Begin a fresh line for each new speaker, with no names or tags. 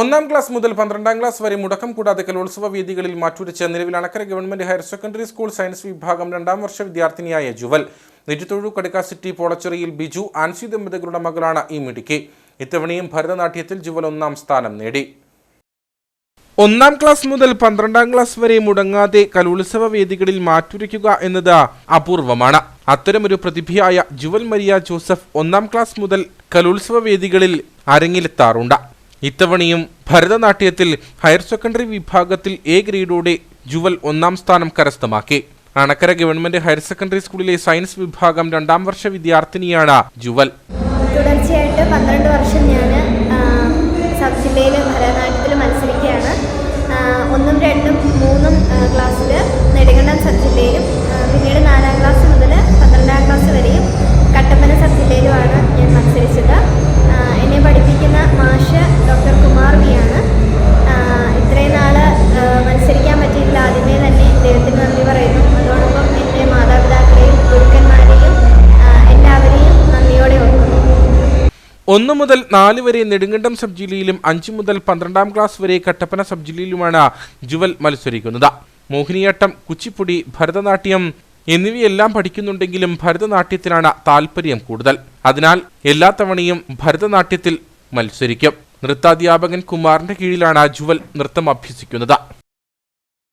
ഒന്നാം ക്ലാസ് മുതൽ പന്ത്രണ്ടാം ക്ലാസ് വരെ മുടക്കം കൂടാതെ കലോത്സവ വേദികളിൽ മാറ്റുരച്ച നിലവിൽ Anakkara government higher secondary school science വിഭാഗം രണ്ടാം വർഷ വിദ്യാർത്ഥിനിയായ ജുവൽ. നെറ്റിത്തൊഴു കടുക്കാസിറ്റി പോളച്ചെറിയിൽ ബിജു ആൻസി ദമ്പതികളുടെ മകളാണ് ഈ മിടുക്കി. ഇത്തവണയും ഭരതനാട്യത്തിൽ ജുവൽ ഒന്നാം സ്ഥാനം നേടി. ഒന്നാം ക്ലാസ് മുതൽ പന്ത്രണ്ടാം ക്ലാസ് വരെ മുടങ്ങാതെ കലോത്സവ വേദികളിൽ മാറ്റുരയ്ക്കുക എന്നത് അപൂർവമാണ്. അത്തരമൊരു പ്രതിഭയായ ജുവൽ മരിയ ജോസഫ് ഒന്നാം ക്ലാസ് മുതൽ കലോത്സവ വേദികളിൽ അരങ്ങിലെത്താറുണ്ട്. ഇത്തവണയും ഭരതനാട്യത്തിൽ ഹയർ സെക്കൻഡറി വിഭാഗത്തിൽ എ ഗ്രേഡോടെ ജുവൽ ഒന്നാം സ്ഥാനം കരസ്ഥമാക്കി. അണക്കര ഗവൺമെന്റ് ഹയർ സെക്കൻഡറി സ്കൂളിലെ സയൻസ് വിഭാഗം രണ്ടാം വർഷ വിദ്യാർത്ഥിനിയാണ് ജുവൽ.
തുടർച്ചയായിട്ട് പന്ത്രണ്ട് വർഷം ഞാൻ
ഒന്ന് മുതൽ നാല് വരെ നെടുങ്കണ്ടം സബ് ജില്ലയിലും അഞ്ച് മുതൽ പന്ത്രണ്ടാം ക്ലാസ് വരെ കട്ടപ്പന സബ് ജില്ലയിലുമാണ് ജുവൽ മത്സരിക്കുന്നത്. മോഹിനിയാട്ടം കുച്ചിപ്പുടി ഭരതനാട്യം എന്നിവയെല്ലാം പഠിക്കുന്നുണ്ടെങ്കിലും ഭരതനാട്യത്തിനാണ് താല്പര്യം കൂടുതൽ. അതിനാൽ എല്ലാ തവണയും ഭരതനാട്യത്തിൽ മത്സരിക്കും. നൃത്താധ്യാപകൻ കുമാറിന്റെ കീഴിലാണ് ജുവൽ നൃത്തം അഭ്യസിക്കുന്നത്.